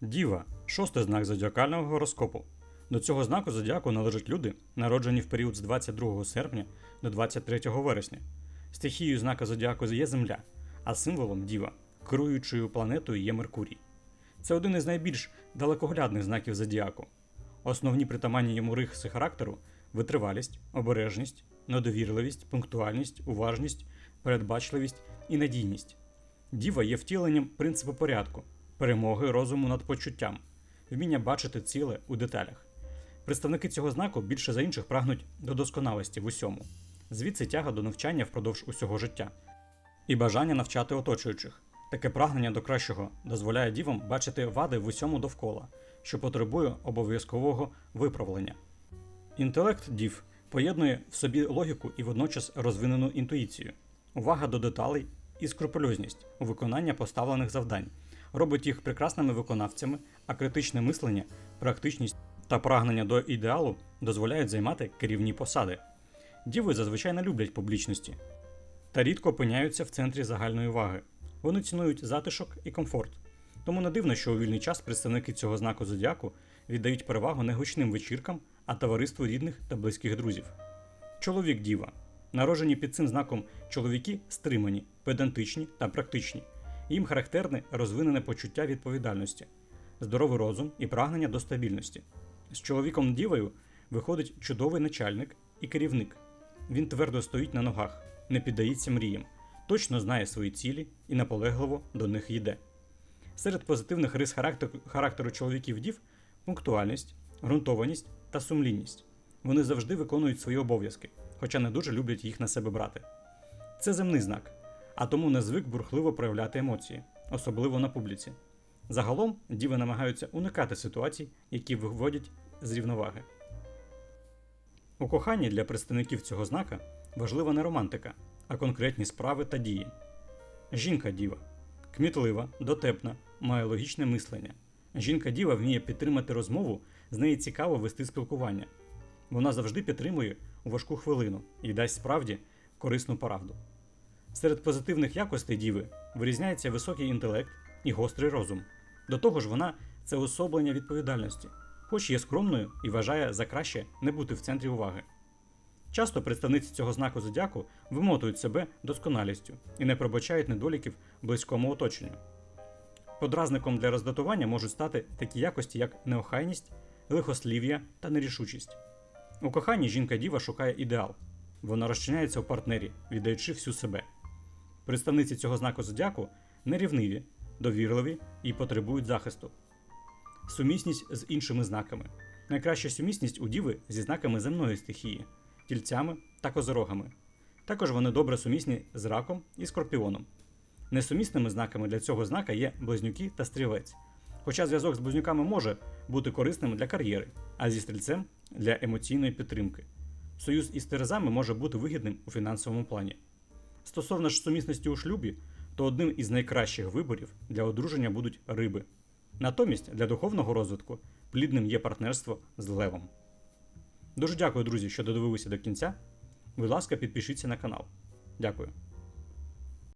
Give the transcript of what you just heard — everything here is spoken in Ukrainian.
Діва шостий знак зодіакального гороскопу. До цього знаку зодіаку належать люди, народжені в період з 22 серпня до 23 вересня. Стихією знака зодіаку є Земля, а символом діва, керуючою планетою є Меркурій. Це один із найбільш далекоглядних знаків зодіаку. Основні притаманні йому риси характеру витривалість, обережність, недовірливість, пунктуальність, уважність, передбачливість і надійність. Діва є втіленням принципу порядку, перемоги розуму над почуттям, вміння бачити ціле у деталях. Представники цього знаку більше за інших прагнуть до досконалості в усьому, звідси тяга до навчання впродовж усього життя і бажання навчати оточуючих. Таке прагнення до кращого дозволяє дівам бачити вади в усьому довкола, що потребує обов'язкового виправлення. Інтелект дів поєднує в собі логіку і водночас розвинену інтуїцію, увага до деталей і скрупульозність у виконанні поставлених завдань, робить їх прекрасними виконавцями, а критичне мислення, практичність та прагнення до ідеалу дозволяють займати керівні посади. Діви зазвичай не люблять публічності та рідко опиняються в центрі загальної уваги. Вони цінують затишок і комфорт. Тому не дивно, що у вільний час представники цього знаку зодіаку віддають перевагу не гучним вечіркам, а товариству рідних та близьких друзів. Чоловік діва. Народжені під цим знаком чоловіки стримані, педантичні та практичні. Їм характерне розвинене почуття відповідальності, здоровий розум і прагнення до стабільності. З чоловіком дівою виходить чудовий начальник і керівник. Він твердо стоїть на ногах, не піддається мріям, точно знає свої цілі і наполегливо до них йде. Серед позитивних рис характеру, чоловіків дів пунктуальність, ґрунтованість та сумлінність. Вони завжди виконують свої обов'язки, хоча не дуже люблять їх на себе брати. Це земний знак, а тому не звик бурхливо проявляти емоції, особливо на публіці. Загалом діви намагаються уникати ситуацій, які виводять з рівноваги. У коханні для представників цього знака важлива не романтика, а конкретні справи та дії. Жінка діва кмітлива, дотепна, має логічне мислення. Жінка діва вміє підтримати розмову, з неї цікаво вести спілкування. Вона завжди підтримує у важку хвилину і дасть справді корисну правду. Серед позитивних якостей діви вирізняється високий інтелект і гострий розум. До того ж, вона це особлення відповідальності, хоч є скромною і вважає за краще не бути в центрі уваги. Часто представниці цього знаку зодіаку вимотують себе досконалістю і не пробачають недоліків близькому оточенню. Подразником для роздатування можуть стати такі якості, як неохайність, лихослів'я та нерішучість. У коханні жінка діва шукає ідеал. Вона розчиняється у партнері, віддаючи всю себе. Представниці цього знаку зодіаку нерівниві, довірливі і потребують захисту. Сумісність з іншими знаками. Найкраща сумісність у діви зі знаками земної стихії, тільцями та козирогами. Також вони добре сумісні з раком і скорпіоном. Несумісними знаками для цього знака є близнюки та стрілець. Хоча зв'язок з близнюками може бути корисним для кар'єри, а зі стрільцем для емоційної підтримки. Союз із терезами може бути вигідним у фінансовому плані. Стосовно ж сумісності у шлюбі, то одним із найкращих виборів для одруження будуть риби. Натомість для духовного розвитку плідним є партнерство з левом. Дуже дякую, друзі, що додивилися до кінця. Будь ласка, підпишіться на канал. Дякую.